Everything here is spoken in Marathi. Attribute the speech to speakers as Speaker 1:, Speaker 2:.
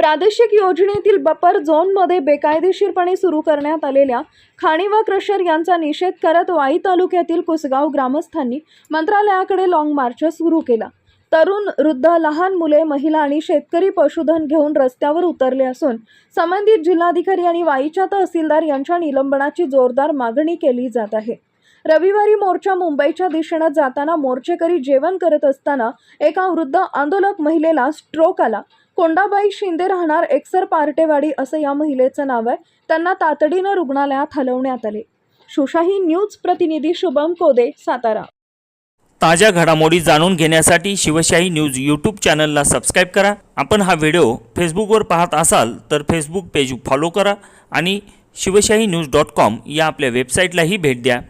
Speaker 1: प्रादेशिक योजनेतील बफर झोनमध्ये बेकायदेशीरपणे सुरू करण्यात आलेल्या खाणी व क्रशर यांचा निषेध करत वाई तालुक्यातील कुसगाव ग्रामस्थांनी मंत्रालयाकडे लाँग मार्च सुरू केला. तरुण वृद्ध लहान मुले महिला आणि शेतकरी पशुधन घेऊन रस्त्यावर उतरले असून संबंधित जिल्हाधिकारी आणि वाईच्या तहसीलदार यांच्या निलंबनाची जोरदार मागणी केली जात आहे. रविवारी मोर्चा मुंबईच्या दिशेनं जाताना मोर्चेकरी जेवण करत असताना एका वृद्ध आंदोलक महिलेला स्ट्रोक आला. कोंडाबाई शिंदे राहणार एकसर पार्टेवाडी असं या महिलेचं नाव आहे. त्यांना तातडीनं रुग्णालयात हलवण्यात आले. सुशाही न्यूज प्रतिनिधी शुभम कोदे सातारा.
Speaker 2: ताज्या घडामोडी जाणून घेण्यासाठी शिवशाही न्यूज यूट्यूब चॅनलला सबस्क्राईब करा. आपण हा व्हिडिओ फेसबुकवर पाहत असाल तर फेसबुक पेज फॉलो करा आणि शिवशाही न्यूज डॉट कॉम या आपल्या वेबसाईटलाही भेट द्या.